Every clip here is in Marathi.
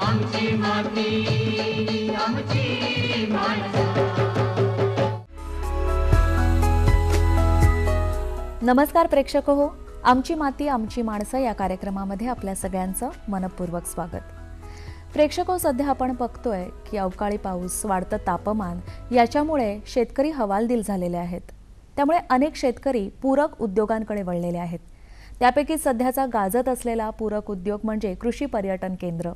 आमची माती आमची माणसं. नमस्कार प्रेक्षक हो आमची माती आमची माणसं या कार्यक्रमामध्ये आपल्या सगळ्यांचं मनपूर्वक स्वागत. प्रेक्षक हो सध्या आपण बघतोय की अवकाळी पाऊस वाढतं तापमान याच्यामुळे शेतकरी हवालदिल झालेले आहेत. त्यामुळे अनेक शेतकरी पूरक उद्योगांकडे वळलेले आहेत. त्यापैकी सध्याचा गाजत असलेला पूरक उद्योग म्हणजे कृषी पर्यटन केंद्र.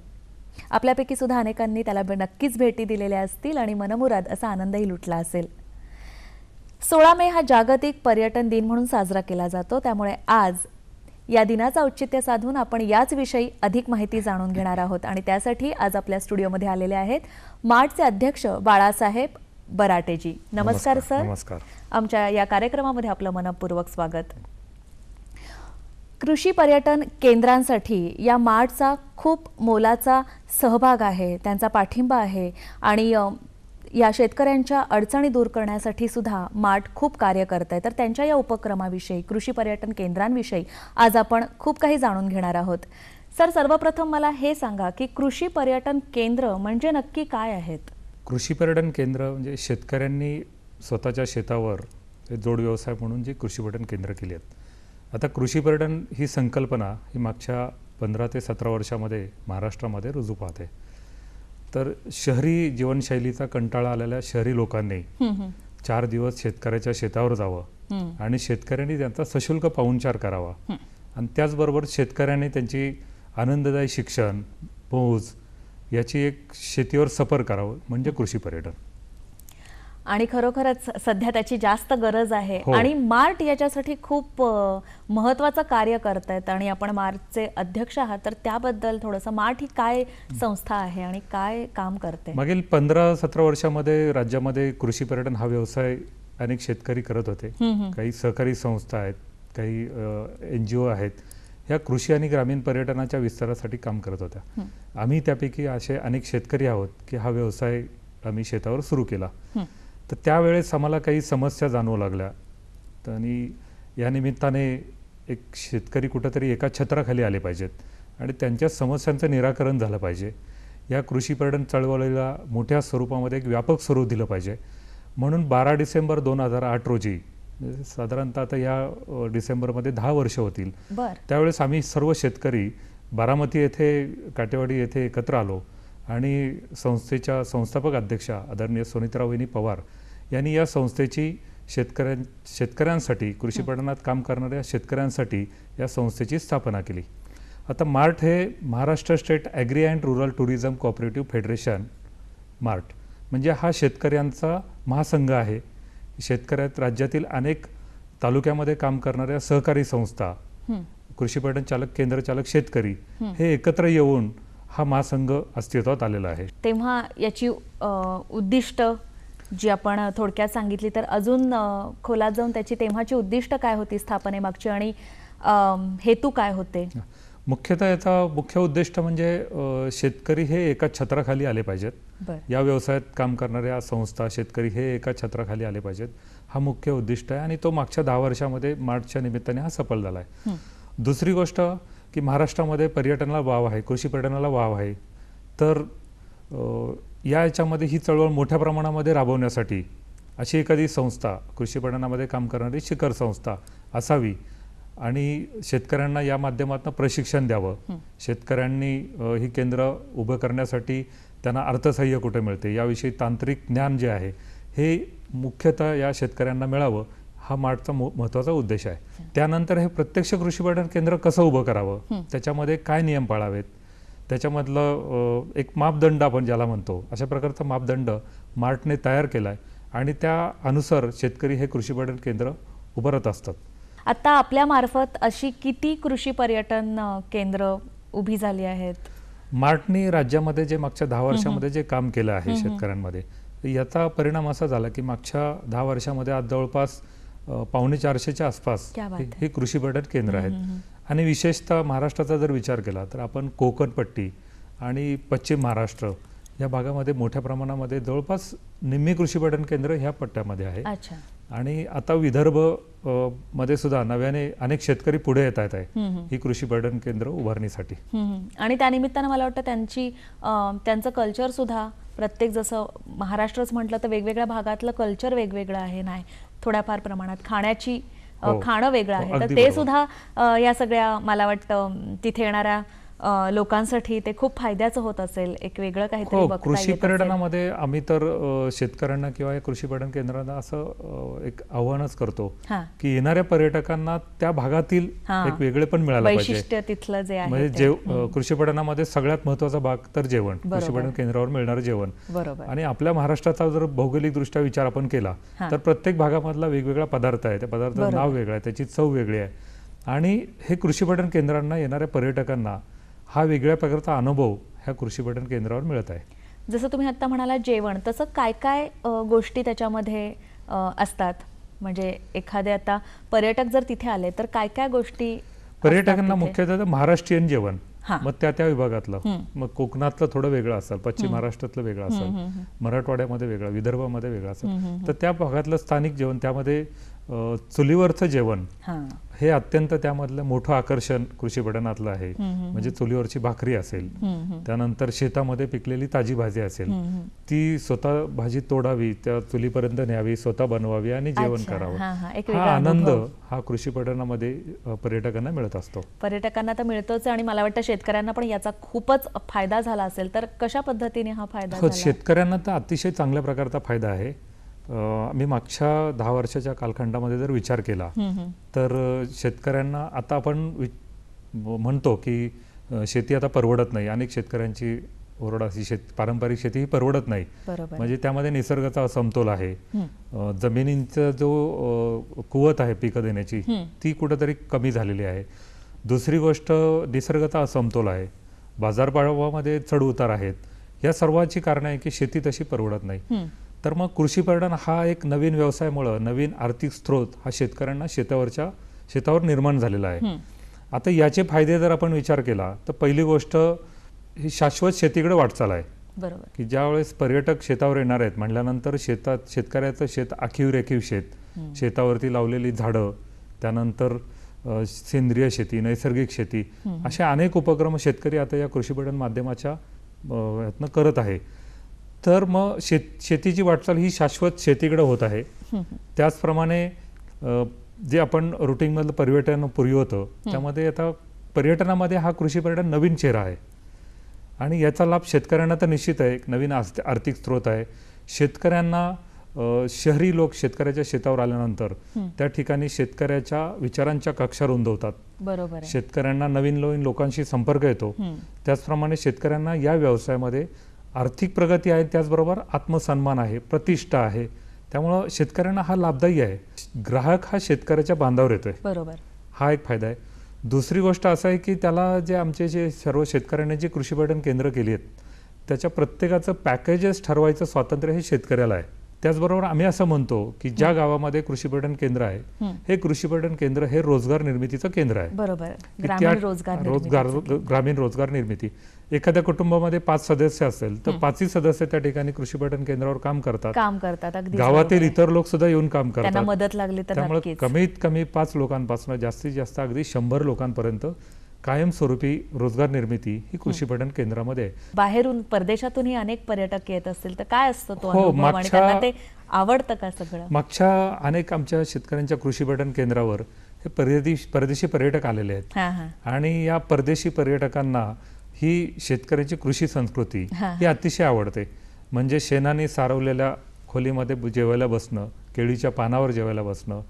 आपल्यापैकी सुद्धा अनेकांनी त्याला नक्कीच भेटी दिलेल्या असतील आणि मनमुराद असा आनंदही लुटला असेल. सोळा मे हा जागतिक पर्यटन दिन म्हणून साजरा केला जातो. त्यामुळे आज या दिनाचं औचित्य साधून आपण याच विषयी अधिक माहिती जाणून घेणार आहोत. आणि त्यासाठी आज आपल्या स्टुडिओमध्ये आलेले आहेत मार्टचे अध्यक्ष बाळासाहेब बराटेजी. नमस्कार सर. नमस्कार. आमच्या या कार्यक्रमामध्ये आपलं मनपूर्वक स्वागत. कृषी पर्यटन केंद्रांसाठी या मार्टचा खूप मोलाचा सहभाग आहे त्यांचा पाठिंबा आहे आणि या शेतकऱ्यांच्या अडचणी दूर करण्यासाठी सुद्धा मार्ट खूप कार्य करत आहे तर त्यांच्या या उपक्रमाविषयी कृषी पर्यटन केंद्रांविषयी आज आपण खूप काही जाणून घेणार आहोत. सर सर्वप्रथम मला हे सांगा की कृषी पर्यटन केंद्र म्हणजे नक्की काय आहेत? कृषी पर्यटन केंद्र म्हणजे शेतकऱ्यांनी स्वतःच्या शेतावर जोड व्यवसाय म्हणून जे कृषी पर्यटन केंद्र केली आहेत. आता कृषी पर्यटन ही संकल्पना ही मागच्या पंधरा ते सतरा वर्षामध्ये महाराष्ट्रामध्ये रुजू पाहते. तर शहरी जीवनशैलीचा कंटाळा आलेल्या शहरी लोकांनी चार दिवस शेतकऱ्याच्या शेतावर जावं आणि शेतकऱ्यांनी त्यांचा सशुल्क पाहुणचार करावा. आणि त्याचबरोबर शेतकऱ्यांनी त्यांची आनंददायी शिक्षण पोहोच याची एक शेतीवर सफर करावं म्हणजे कृषी पर्यटन. आणि खरोखरच सध्या त्याची जास्त गरज आहे. हो. आणि मार्ट याच्यासाठी खूप महत्वाचं कार्य करतायत आणि आपण मार्टचे अध्यक्ष आहात तर त्याबद्दल थोडंसं मार्ट ही काय संस्था आहे आणि काय काम करते? मागील पंधरा सतरा वर्षामध्ये राज्यामध्ये कृषी पर्यटन हा व्यवसाय अनेक शेतकरी करत होते. काही सहकारी संस्था आहेत काही एन जी ओ आहेत. ह्या कृषी आणि ग्रामीण पर्यटनाच्या विस्तारासाठी काम करत होत्या. आम्ही त्यापैकी असे अनेक शेतकरी आहोत की हा व्यवसाय आम्ही शेतावर सुरू केला. तर त्यावेळेस आम्हाला काही समस्या जाणवू लागल्या. तर आणि या निमित्ताने एक शेतकरी कुठंतरी एका छत्राखाली आले पाहिजेत आणि त्यांच्या समस्यांचं निराकरण झालं पाहिजे. या कृषी पर्यटन चळवळीला मोठ्या स्वरूपामध्ये एक व्यापक स्वरूप दिलं पाहिजे. म्हणून बारा डिसेंबर दोन हजार आठ रोजी म्हणजे साधारणतः आता या डिसेंबरमध्ये दहा वर्ष होतील. त्यावेळेस आम्ही सर्व शेतकरी बारामती येथे काटेवाडी येथे एकत्र आलो. आणि संस्थेच्या संस्थापक अध्यक्षा आदरणीय सोनितराव वहिनी पवार यांनी या संस्थेची शेतकऱ्यां शेतकऱ्यांसाठी कृषी पठणात काम करणाऱ्या शेतकऱ्यांसाठी या संस्थेची स्थापना केली. आता मार्ट हे Maharashtra state agri and rural tourism cooperative federation mart म्हणजे हा शेतकऱ्यांचा महासंघ आहे. शेतकऱ्यात राज्यातील अनेक तालुक्यामध्ये काम करणाऱ्या सहकारी संस्था कृषी पर्यटन चालक केंद्र चालक शेतकरी हे एकत्र येऊन हा महासंघ अस्तित्वात आलेला आहे. तेव्हा याची उद्दिष्ट जी आपण थोडक्यात सांगितली तर अजून खोलात जाऊन त्याची तेव्हाची उद्दिष्ट काय होती स्थापनेमागची आणि हेतू काय होते? मुख्यतः याचा मुख्य उद्दिष्ट म्हणजे शेतकरी हे एका छत्राखाली आले पाहिजेत. या व्यवसायात काम करणाऱ्या संस्था शेतकरी हे एका छत्राखाली आले पाहिजेत. हा मुख्य उद्दिष्ट आहे आणि तो मागच्या दहा वर्षामध्ये मार्चच्या निमित्ताने हा सफल झाला आहे. दुसरी गोष्ट की महाराष्ट्रामध्ये पर्यटनाला वाव आहे कृषी पर्यटनाला वाव आहे. तर या याच्यामध्ये ही चळवळ मोठ्या प्रमाणामध्ये राबवण्यासाठी अशी एखादी संस्था कृषी पर्यटनामध्ये काम करणारी शिखर संस्था असावी आणि शेतकऱ्यांना या माध्यमातून प्रशिक्षण द्यावं. शेतकऱ्यांनी ही केंद्र उभं करण्यासाठी त्यांना अर्थसहाय्य कुठे मिळते याविषयी तांत्रिक ज्ञान जे आहे हे मुख्यतः या शेतकऱ्यांना मिळावं. हा मार्टचा मो- महत्त्वाचा उद्देश आहे. त्यानंतर हे प्रत्यक्ष कृषी पर्यटन केंद्र कसं उभं करावं? त्याच्यामध्ये काय नियम पाळावेत? त्याच्यामधलं एक मापदंड आपण ज्याला म्हणतो अशा प्रकारचा मापदंड मार्टने तयार केला आहे आणि त्या अनुसार शेतकरी हे कृषी पर्यटन केंद्र उभारत असतात. आता आपल्या मार्फत अशी किती कृषी पर्यटन केंद्र उभी झाली आहेत? मार्टनी राज्यामध्ये जे मागच्या दहा वर्षामध्ये जे काम केलं आहे शेतकऱ्यांमध्ये याचा परिणाम असा झाला की मागच्या दहा वर्षामध्ये आज जवळपास पावणे चारशेच्या आसपास हे- कृषी पर्यटन केंद्र आहेत. आणि विशेषतः महाराष्ट्राचा जर विचार केला तर आपण कोकणपट्टी आणि पश्चिम महाराष्ट्र या भागामध्ये मोठ्या प्रमाणामध्ये जवळपास निम्मी कृषी पर्यटन केंद्र ह्या पट्ट्यामध्ये आहे. आणि आता विदर्भमध्ये सुद्धा नव्याने अनेक शेतकरी पुढे येत आहेत आहे. ही कृषी पर्यटन केंद्र उभारणीसाठी. आणि त्यानिमित्तानं मला वाटतं त्यांची त्यांचं कल्चर सुद्धा प्रत्येक जसं महाराष्ट्रच म्हटलं तर वेगवेगळ्या भागातलं कल्चर वेगवेगळं आहे नाही? थोड्याफार प्रमाणात खाण्याची हो. खाणं वेगळं हो, आहे तर ते. सुद्धा या सगळ्या मला वाटतं तिथे येणाऱ्या लोकांसाठी ते खूप फायद्याचं होत असेल एक वेगळं काहीतरी हो कृषी. पर्यटनामध्ये आम्ही तर शेतकऱ्यांना किंवा या कृषी पर्यटन केंद्रांना असं एक आव्हानच करतो. की येणाऱ्या पर्यटकांना त्या भागातील. एक वेगळे पण मिळायला पाहिजे वैशिष्ट्य तिथलं जे आहे म्हणजे कृषी पर्यटनामध्ये सगळ्यात महत्त्वाचा भाग तर जेवण कृषी. पर्यटन केंद्रावर मिळणारं जेवण बरोबर आणि आपल्या महाराष्ट्राचा जर भौगोलिक दृष्ट्या विचार आपण केला. तर प्रत्येक भागामधला वेगवेगळा पदार्थ आहे त्या पदार्थाचं. नाव वेगळं आहे त्याची चव वेगळी आहे आणि हे कृषी पर्यटन केंद्रांना येणाऱ्या पर्यटकांना हा वेगळ्या प्रकारचा अनुभव ह्या कृषी पर्यटन केंद्रावर मिळत आहे. जसं तुम्ही आता म्हणाला जेवण तसं काय काय गोष्टी त्याच्यामध्ये असतात? म्हणजे एखादे आता पर्यटक जर तिथे आले तर काय काय गोष्टी पर्यटकांना? मुख्यतः तर महाराष्ट्रीयन जेवण. मग त्या त्या विभागातलं. मग कोकणातलं थोडं वेगळं असेल पश्चिम महाराष्ट्रातलं वेगळं असेल मराठवाड्यामध्ये वेगळं विदर्भामध्ये वेगळं असेल तर त्या भागातलं स्थानिक जेवण त्यामध्ये चुलीवरचं जेवण हां. अत्यंत त्यामधलं मोठं आकर्षण कृषी पठणातलं आहे. म्हणजे चुलीवरची भाकरी असेल त्यानंतर शेतामध्ये पिकलेली ताजी भाजी असेल ती स्वतः भाजी तोडावी त्या चुलीपर्यंत न्यावी स्वतः बनवावी आणि जेवण. करावं. हां, आनंद. हा कृषी पठणामध्ये पर्यटकांना मिळत असतो. पर्यटकांना तर मिळतोच आणि मला वाटतं शेतकऱ्यांना पण याचा खूपच फायदा झाला असेल. तर कशा पद्धतीने हा फायदा हो शेतकऱ्यांना तर अतिशय चांगल्या प्रकारचा फायदा आहे. आम्ही मागच्या दहा वर्षाच्या कालखंडामध्ये जर विचार केला. तर शेतकऱ्यांना आता आपण म्हणतो की शेती आता परवडत नाही. अनेक शेतकऱ्यांची ओरड अशी शेत पारंपरिक शेती ही परवडत नाही. म्हणजे त्यामध्ये निसर्गाचा असमतोल आहे. जमिनींचा जो कुवत आहे पिकं देण्याची. ती कुठंतरी कमी झालेली आहे. दुसरी गोष्ट निसर्गाचा असमतोल आहे. बाजारभावामध्ये चढ उतार आहेत. या सर्वांची कारण आहे की शेती तशी परवडत नाही. तर मग कृषी पर्यटन हा एक नवीन व्यवसायामुळं नवीन आर्थिक स्रोत हा शेतकऱ्यांना शेतावरच्या शेतावर निर्माण झालेला आहे. आता याचे फायदे जर आपण विचार केला तर पहिली गोष्ट ही शाश्वत शेतीकडे वाटचाल आहे. बरोबर. की ज्यावेळेस पर्यटक शेतावर येणार आहेत म्हटल्यानंतर शेतात शेतकऱ्याचं शेत आखीव रेखीव शेत शेतावरती लावलेली झाडं त्यानंतर सेंद्रिय शेती नैसर्गिक शेती असे अनेक उपक्रम शेतकरी आता या कृषी पर्यटन माध्यमाच्या यातनं करत आहे. तर मग शेत शेतीची वाटचाल ही शाश्वत शेतीकडे होत आहे. त्याचप्रमाणे जे आपण रुटीनमधलं पर्यटन पूर्वी होतं त्यामध्ये आता पर्यटनामध्ये हा कृषी पर्यटन नवीन चेहरा आहे. आणि याचा लाभ शेतकऱ्यांना तर निश्चित आहे. एक नवीन आर्थ- आर्थिक स्रोत आहे. शेतकऱ्यांना शहरी लोक शेतकऱ्याच्या शेतावर आल्यानंतर त्या ठिकाणी शेतकऱ्याच्या विचारांच्या कक्षा रुंदवतात. बरोबर शेतकऱ्यांना नवीन नवीन लोकांशी संपर्क येतो. त्याचप्रमाणे शेतकऱ्यांना या व्यवसायामध्ये आर्थिक प्रगती आहे त्याचबरोबर आत्मसन्मान आहे प्रतिष्ठा आहे. त्यामुळं शेतकऱ्यांना हा लाभदायी आहे. ग्राहक हा शेतकऱ्याच्या बांधावर येतोय. बरोबर. हा एक फायदा आहे. दुसरी गोष्ट असं आहे की त्याला जे आमचे जे सर्व शेतकऱ्यांनी जी कृषी पर्यटन केंद्र केली आहेत त्याच्या प्रत्येकाचं पॅकेजेस ठरवायचं स्वातंत्र्य हे शेतकऱ्याला आहे. त्याचबरोबर आम्ही असं म्हणतो की ज्या गावामध्ये कृषी पर्यटन केंद्र आहे. हे. कृषी पर्यटन केंद्र हे रोजगार निर्मितीचं केंद्र आहे. बरोबर. ग्रामीण रोजगार. ग्रामीण निर्मिती. एखाद्या कुटुंबामध्ये पाच सदस्य असेल तर पाचही सदस्य त्या ठिकाणी कृषी पर्यटन केंद्रावर काम करतात. काम करतात गावातील इतर लोक सुद्धा येऊन काम करतात. मदत लागली तर त्यामुळे कमीत कमी पाच लोकांपासून जास्तीत जास्त अगदी शंभर लोकांपर्यंत कायमस्वरूपी रोजगार निर्मिती ही कृषी पर्यटन केंद्रामध्ये आहे. बाहेरून परदेशातूनही अनेक पर्यटक येत असतील तर काय असतं तो हो, अनुभव? आणि मागच्या- त्यांना ते आवडतं का सगळं? मागच्या अनेक आमच्या शेतकऱ्यांच्या कृषी पर्यटन केंद्रावर हे परदेशी परदेशी पर्यटक आलेले आहेत. हा हा. आणि या परदेशी पर्यटकांना ही शेतकऱ्याची कृषी संस्कृती हा. ही अतिशय आवडते. म्हणजे शेणाने सारवलेल्या खोलीमध्ये ब- जेवायला बसणं केळीच्या पानावर जेवायला बसणं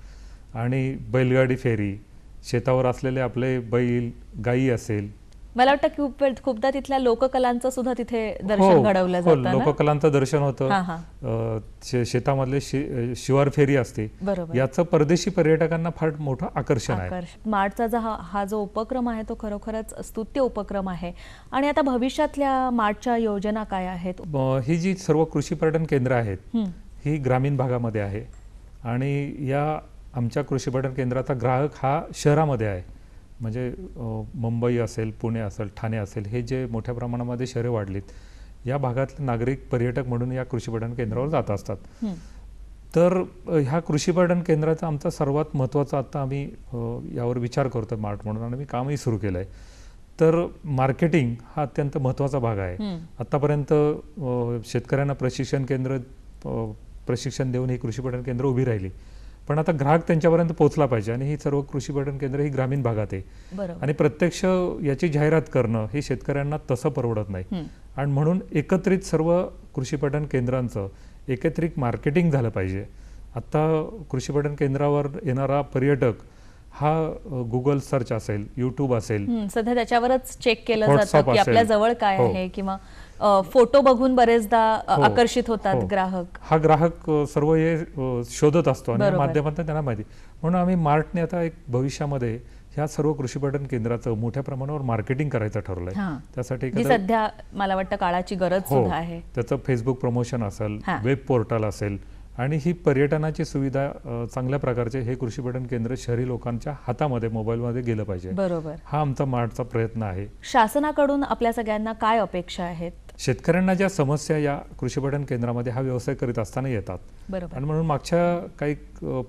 आणि बैलगाडी फेरी शेतावर असलेले आपले बैल गायी असेल. मला वाटतं खूप वेळ खूपदा तिथल्या लोककलांचं सुद्धा तिथे हो, दर्शन घडवलं हो, जातं ना? लोककलांचं दर्शन होतं. हा, हा. अ, शे- शेतामधले शि- शिवार फेरी असते. बरोबर. याचं परदेशी पर्यटकांना फार मोठं आकर्षण आहे. मार्टचा जो हा हा जो उपक्रम आहे तो खरोखरच स्तुत्य उपक्रम आहे. आणि आता भविष्यातल्या मार्टच्या योजना काय आहेत? ही जी सर्व कृषी पर्यटन केंद्र आहेत. ही ग्रामीण भागामध्ये आहे. आणि या आमच्या कृषी पर्यटन केंद्राचा ग्राहक हा शहरामध्ये आहे. म्हणजे मुंबई असेल पुणे असेल ठाणे असेल हे जे मोठ्या प्रमाणामध्ये शहरे वाढलीत या भागातले नागरिक पर्यटक म्हणून या कृषी पर्यटन केंद्रावर जात असतात. तर ह्या कृषी पर्यटन केंद्राचा आमचा सर्वात महत्त्वाचा आता आम्ही यावर विचार करतो मार्ट म्हणून आणि आम्ही कामही सुरू केलं आहे तर मार्केटिंग हा अत्यंत महत्त्वाचा भाग आहे. अ, शेतकऱ्यांना प्रशिक्षण केंद्र प्रशिक्षण देऊन ही कृषी पर्यटन केंद्र उभी राहिली. पण आता ग्राहक त्यांच्यापर्यंत पोहोचला पाहिजे आणि ही सर्व कृषी पर्यटन केंद्र ही ग्रामीण भागात आहे. आणि प्रत्यक्ष याची जाहिरात करणं हे शेतकऱ्यांना तसं परवडत नाही. आणि म्हणून एकत्रित सर्व कृषी पर्यटन केंद्रांचं एकत्रित मार्केटिंग झालं पाहिजे. आत्ता कृषी पर्यटन केंद्रावर येणारा पर्यटक हा गुगल सर्च असेल यूट्यूब असेल सध्या त्याच्यावरच चेक केलं जातं की आपल्या. जवळ काय हो. आहे किंवा फोटो बघून बरेचदा हो. आकर्षित होतात हो. ग्राहक हा ग्राहक सर्व हे शोधत असतो आणि. माध्यमातून त्यांना माहिती म्हणून आम्ही मार्टने आता एक भविष्यामध्ये ह्या सर्व कृषी पर्यटन केंद्राचं मोठ्या प्रमाणावर मार्केटिंग करायचं ठरवलंय. त्यासाठी सध्या मला वाटतं काळाची गरज सुद्धा आहे त्याचं फेसबुक प्रमोशन असेल. वेब पोर्टल असेल आणि ही पर्यटनाची सुविधा चांगल्या प्रकारचे हे कृषी पर्यटन केंद्र शहरी लोकांच्या हातामध्ये मोबाईलमध्ये गेलं पाहिजे. बरोबर. हा आमचा मार्टचा प्रयत्न आहे. शासनाकडून आपल्या सगळ्यांना काय अपेक्षा आहेत? शेतकऱ्यांना ज्या समस्या या कृषी पर्यटन केंद्रामध्ये हा व्यवसाय करीत असताना येतात. बरोबर. आणि म्हणून मागच्या काही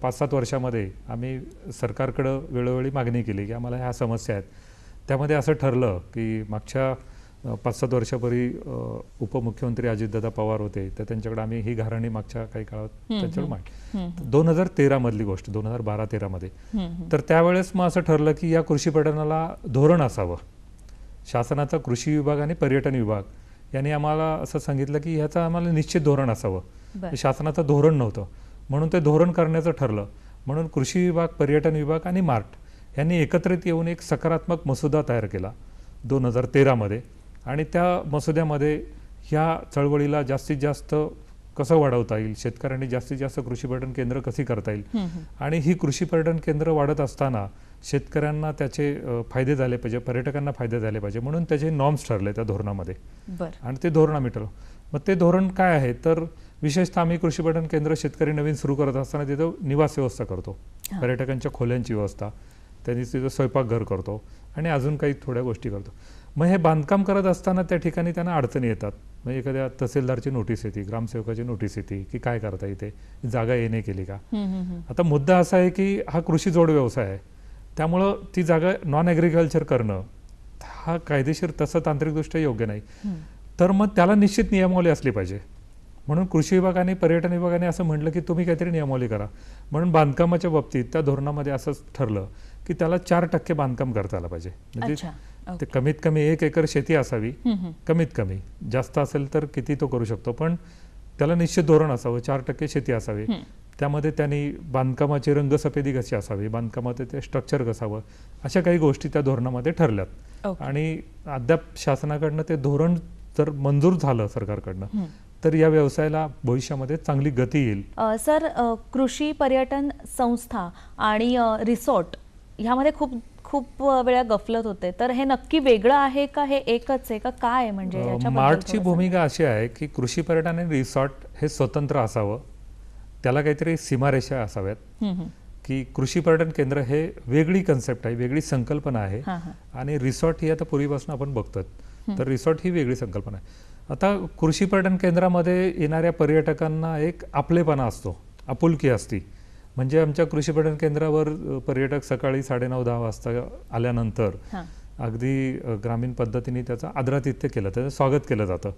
पाच सात वर्षामध्ये आम्ही सरकारकडं वेळोवेळी मागणी केली की आम्हाला ह्या समस्या आहेत. त्यामध्ये असं ठरलं की मागच्या पाच सात वर्षापूर्वी उपमुख्यमंत्री अजितदादा पवार होते तर त्यांच्याकडे आम्ही ही घराणी मागच्या काही काळात त्यांच्याकडे मांडली दोन हजार तेरामधली गोष्ट दोन हजार बारा तेरामध्ये हम्म, हम्म. तर त्यावेळेस मग असं ठरलं की या कृषी पर्यटनाला धोरण असावं. शासनाचा कृषी विभाग आणि पर्यटन विभाग यांनी आम्हाला असं सांगितलं की ह्याचं आम्हाला निश्चित धोरण असावं. शासनाचं धोरण नव्हतं. म्हणून ते धोरण करण्याचं ठरलं. म्हणून कृषी विभाग पर्यटन विभाग आणि मार्ट यांनी एकत्रित येऊन एक सकारात्मक मसुदा तयार केला दोन हजार तेरामध्ये आणि त्या मसुद्यामध्ये ह्या चळवळीला जास्तीत जास्त कसं वाढवता येईल? शेतकऱ्यांनी जास्तीत जास्त कृषी पर्यटन केंद्र कशी करता येईल. आणि ही कृषी पर्यटन केंद्र वाढत असताना शेतकऱ्यांना त्याचे फायदे झाले पाहिजे पर्यटकांना फायदे झाले पाहिजे म्हणून त्याचे नॉर्म्स ठरले त्या धोरणामध्ये. आणि ते धोरण आम्ही ठरवलं मग ते धोरण काय आहे? तर विशेषतः आम्ही कृषी पर्यटन केंद्र शेतकरी नवीन सुरू करत असताना तिथं निवास व्यवस्था करतो. पर्यटकांच्या खोल्यांची व्यवस्था. त्यांनी तिथं स्वयंपाकघर करतो आणि अजून काही थोड्या गोष्टी करतो. मग हे बांधकाम करत असताना त्या ठिकाणी त्यांना अडचणी येतात. म्हणजे एखाद्या तहसीलदारची नोटीस येते ग्रामसेवकाची नोटीस येते की काय करता इथे जागा येणे केली का. आता मुद्दा असा आहे की हा कृषी जोड व्यवसाय आहे. त्यामुळं ती जागा नॉन ॲग्रिकल्चर करणं हा कायदेशीर तसं तांत्रिकदृष्ट्या योग्य नाही. तर मग त्याला निश्चित नियमावली असली पाहिजे. म्हणून कृषी विभागाने पर्यटन विभागाने असं म्हटलं की तुम्ही काहीतरी नियमावली करा. म्हणून बांधकामाच्या बाबतीत त्या धोरणामध्ये असंच ठरलं. की त्याला चार टक्के बांधकाम करता आलं पाहिजे म्हणजे ते कमीत कमी एक एकर शेती असावी. कमीत कमी जास्त असेल तर किती तो करू शकतो पण त्याला निश्चित धोरण असावं चार टक्के शेती असावी. त्यामध्ये त्यांनी बांधकामाची रंगसफेदी कशी असावी बांधकामाचं ते स्ट्रक्चर कसावं अशा काही गोष्टी त्या धोरणामध्ये ठरल्यात. आणि अद्याप शासनाकडनं ते धोरण जर मंजूर झालं सरकारकडनं. तर या व्यवसायाला भविष्यामध्ये चांगली गती येईल सर कृषी पर्यटन संस्था आणि रिसॉर्ट ह्यामध्ये खूप खूप वेळा गफलत होते. तर हे नक्की वेगळं आहे का? हे एकच आहे का? काय म्हणजे मार्टची भूमिका अशी आहे की कृषी पर्यटन आणि रिसॉर्ट हे स्वतंत्र असावं. त्याला काहीतरी सीमारेषा असाव्यात. की कृषी पर्यटन केंद्र हे वेगळी कन्सेप्ट आहे वेगळी संकल्पना आहे. आणि रिसॉर्ट ही आता पूर्वीपासून आपण बघतो तर रिसॉर्ट ही वेगळी संकल्पना आहे. आता कृषी पर्यटन केंद्रामध्ये येणाऱ्या पर्यटकांना एक आपलेपणा असतो आपुलकी असती. म्हणजे आमच्या कृषी पर्यटन केंद्रावर पर्यटक सकाळी साडेनऊ दहा वाजता आल्यानंतर. अगदी ग्रामीण पद्धतीने त्याचं आदरातिथ्य केलं त्याचं स्वागत केलं जातं.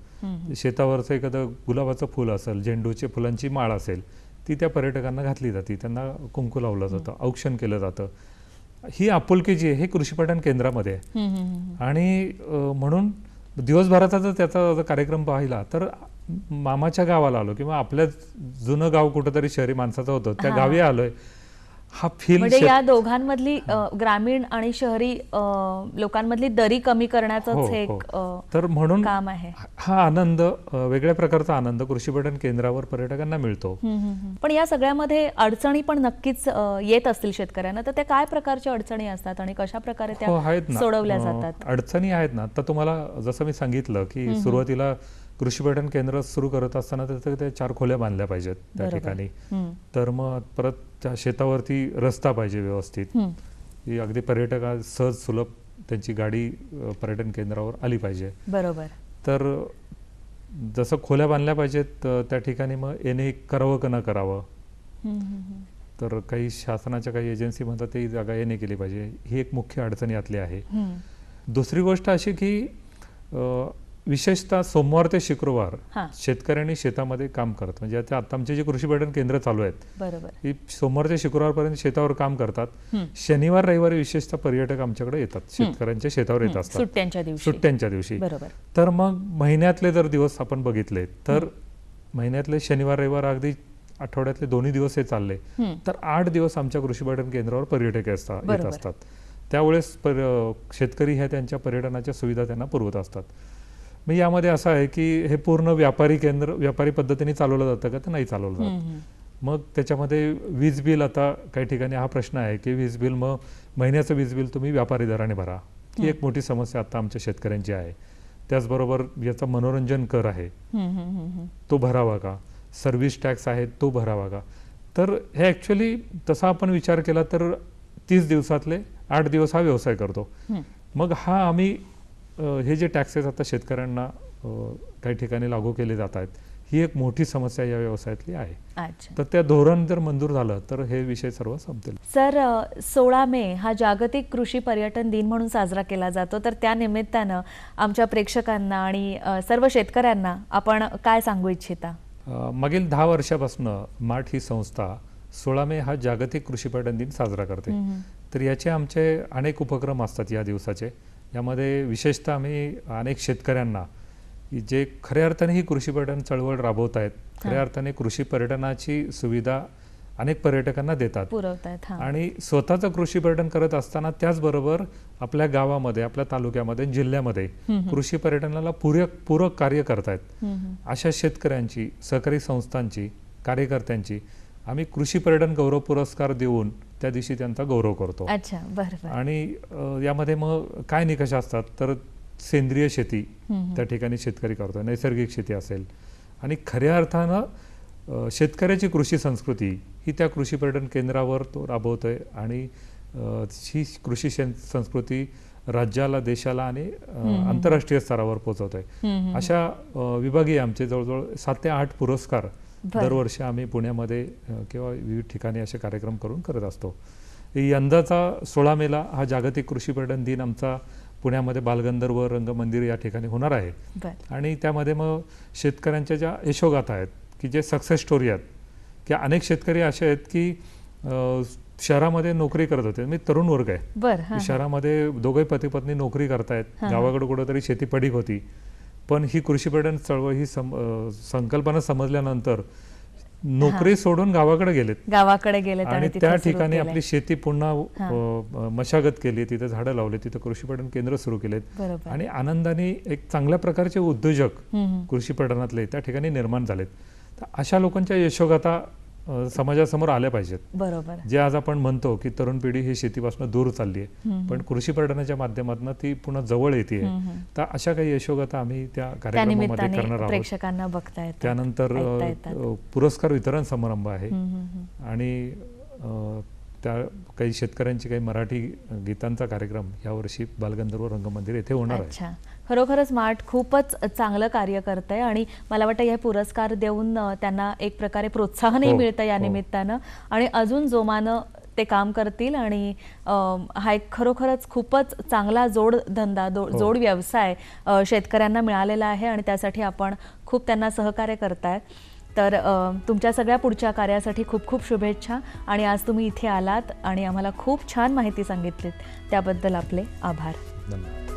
शेतावरचं एखादं गुलाबाचं फुल असेल झेंडूची फुलांची माळ असेल ती त्या पर्यटकांना घातली जाते त्यांना कुंकू लावलं जातं औक्षण केलं जातं ही आपुलकी जी आहे हे कृषी पर्यटन केंद्रामध्ये आहे. आणि म्हणून दिवसभराचा जर त्याचा कार्यक्रम पाहिला तर मामाच्या गावाला आलो किंवा आपल्या जुनं गाव कुठंतरी शहरी माणसाचं होतं त्या हा. गावी आलोय. हा फील म्हणजे या दोघांमधली ग्रामीण आणि शहरी लोकांमधली दरी कमी करण्याचंच हो, हे हो. एक अ, तर म्हणून काम आहे. हा आनंद वेगळ्या प्रकारचा आनंद कृषी पर्यटन केंद्रावर पर्यटकांना मिळतो. पण या सगळ्यामध्ये अडचणी पण नक्कीच येत असतील शेतकऱ्यांना. तर त्या काय प्रकारच्या अडचणी असतात आणि कशा प्रकारे हो त्या ना. सोडवल्या जातात? अडचणी आहेत ना. आता तुम्हाला जसं मी सांगितलं की सुरुवातीला कृषी पर्यटन केंद्र सुरू करत असताना त्याचं ते चार खोल्या बांधल्या पाहिजेत त्या. ठिकाणी. तर मग परत त्या शेतावरती रस्ता पाहिजे व्यवस्थित. अगदी पर्यटका सहज सुलभ त्यांची गाडी पर्यटन केंद्रावर आली पाहिजे. बरोबर. तर जसं खोल्या बांधल्या पाहिजेत त्या ठिकाणी मग येणे करावं का न करावं. तर काही शासनाच्या काही एजन्सी म्हणतात ती जागा नाही केली पाहिजे. ही एक मुख्य अडचण यातली आहे. दुसरी गोष्ट अशी की विशेषतः सोमवार ते शुक्रवार हां. शेतकऱ्यांनी शेतामध्ये काम करत म्हणजे आता आता आमचे जे कृषी पर्यटन केंद्र चालू आहेत बरोबर. ही सोमवार ते शुक्रवारपर्यंत शेतावर काम करतात. शनिवार रविवारी विशेषतः पर्यटक आमच्याकडे येतात. शेतकऱ्यांच्या शेतावर येत असतात. सुट्ट्यांच्या दिवशी. सुट्ट्यांच्या दिवशी. बरोबर. तर मग महिन्यातले जर दिवस आपण बघितले तर महिन्यातले शनिवार रविवार अगदी आठवड्यातले दोन्ही दिवस हे चालले. तर आठ दिवस आमच्या कृषी पर्यटन केंद्रावर पर्यटक असतात येत बरोबर. असतात. त्यावेळेस पर शेतकरी ह्या त्यांच्या पर्यटनाच्या सुविधा त्यांना पुरवत असतात. मग यामध्ये असं आहे की हे पूर्ण व्यापारी केंद्र व्यापारी पद्धतीने चालवलं जातं का? तर नाही चालवलं जात. मग त्याच्यामध्ये वीज बिल आता काही ठिकाणी हा प्रश्न आहे की वीज बिल मग महिन्याचं वीज बिल तुम्ही व्यापारी दराने भरा. ही एक मोठी समस्या आता आमच्या शेतकऱ्यांची आहे. त्याचबरोबर याचा मनोरंजन कर आहे. तो भरावा का? सर्व्हिस टॅक्स आहे तो भरावा का? तर हे ॲक्च्युली तसा आपण विचार केला तर तीस दिवसातले आठ दिवस हा व्यवसाय करतो. मग हा आम्ही हे जे टॅक्सेस आता शेतकऱ्यांना काही ठिकाणी लागू केले जात आहेत ही एक मोठी समस्या या व्यवसायातली आहे. तर त्या धोरण जर मंजूर झालं तर हे विषय सर्व संपतील. सर सोळा मे हा जागतिक कृषी पर्यटन दिन म्हणून साजरा केला जातो. तर त्या निमित्तानं आमच्या प्रेक्षकांना आणि सर्व शेतकऱ्यांना आपण काय सांगू इच्छिता? मागील दहा वर्षापासून माठ ही संस्था सोळा मे हा जागतिक कृषी पर्यटन दिन साजरा करते. तर याचे आमचे अनेक उपक्रम असतात या दिवसाचे. यामध्ये विशेषतः आम्ही अनेक शेतकऱ्यांना की जे खऱ्या अर्थाने ही कृषी पर्यटन चळवळ राबवत आहेत खऱ्या अर्थाने कृषी पर्यटनाची सुविधा अनेक पर्यटकांना देतात. हा. आणि स्वतःचं कृषी पर्यटन करत असताना त्याचबरोबर आपल्या गावामध्ये आपल्या तालुक्यामध्ये जिल्ह्यामध्ये कृषी पर्यटनाला पूरक पूरक कार्य करतायत. अशा शेतकऱ्यांची सहकारी संस्थांची कार्यकर्त्यांची आम्ही कृषी पर्यटन गौरव पुरस्कार देऊन त्या दिवशी त्यांचा गौरव करतो. अच्छा बरं बरं. आणि यामध्ये मग काय निकष असतात? तर सेंद्रिय शेती. त्या ठिकाणी शेतकरी करतो. नैसर्गिक शेती असेल. आणि खऱ्या अर्थानं शेतकऱ्याची कृषी संस्कृती ही त्या कृषी पर्यटन केंद्रावर तो राबवतोय आणि ही कृषी संस्कृती राज्याला देशाला आणि आंतरराष्ट्रीय स्तरावर पोहोचवतोय हम्म, अशा विभागीय आमचे जवळजवळ सात ते आठ पुरस्कार. दरवर्षी आम्ही पुण्यामध्ये किंवा विविध ठिकाणी असे कार्यक्रम करून करत असतो. यंदाचा सोळा मेला हा जागतिक कृषी पर्यटन दिन आमचा पुण्यामध्ये बालगंधर्व रंगमंदिर या ठिकाणी होणार आहे. आणि त्यामध्ये मग शेतकऱ्यांच्या ज्या यशोगाथा आहेत की जे सक्सेस स्टोरी आहेत की अनेक शेतकरी असे आहेत की शहरामध्ये नोकरी करत होते. मी तरुण वर्ग आहे. शहरामध्ये दोघे पती पत्नी नोकरी करतायत. गावाकडे कुठेतरी शेती पडीक होती. पण ही कृषी पर्यटन चळवळ ही सम- संकल्पना समजल्यानंतर नोकरी सोडून गावाकडे गेलेत. गावाकडे गेलेत आणि त्या ठिकाणी. आपली शेती पुन्हा मशागत केली तिथे झाडं लावले तिथे कृषी पर्यटन केंद्र सुरू केलेत. आणि आनंदाने एक चांगल्या प्रकारचे उद्योजक. कृषी पर्यटनातले त्या ठिकाणी निर्माण झालेत. तर अशा लोकांच्या यशोगाथा समाजासमोर आल्या पाहिजेत. बरोबर. जे आज आपण म्हणतो की तरुण पिढी ही शेतीपासून दूर चालली आहे. पण कृषी पर्यटनाच्या माध्यमातून ती पुन्हा जवळ येते. तर अशा काही यशोगाथा आम्ही त्या कार्यक्रमामध्ये करणार आहोत. प्रेक्षकांना बघता येतात त्यानंतर पुरस्कार वितरण समारंभ आहे. आणि त्या काही शेतकऱ्यांची काही मराठी गीतांचा कार्यक्रम यावर्षी बालगंधर्व रंगमंदिर येथे होणार आहे. अच्छा. खरोखरच स्मार्ट खूपच चांगलं कार्य करत आहे आणि मला वाटतं हे पुरस्कार देऊन त्यांना एक प्रकारे प्रोत्साहनही हो, मिळतं या हो. निमित्तानं. आणि अजून जोमानं ते काम करतील आणि हा एक खरोखरच खूपच चांगला जोडधंदा दो- हो. जोड व्यवसाय शेतकऱ्यांना मिळालेला आहे आणि त्यासाठी आपण खूप त्यांना सहकार्य करताय. तर तुमच्या सगळ्या पुढच्या कार्यासाठी खूप खूप शुभेच्छा आणि आज तुम्ही इथे आलात आणि आम्हाला खूप छान माहिती सांगितलीत. त्याबद्दल आपले आभार. धन्यवाद.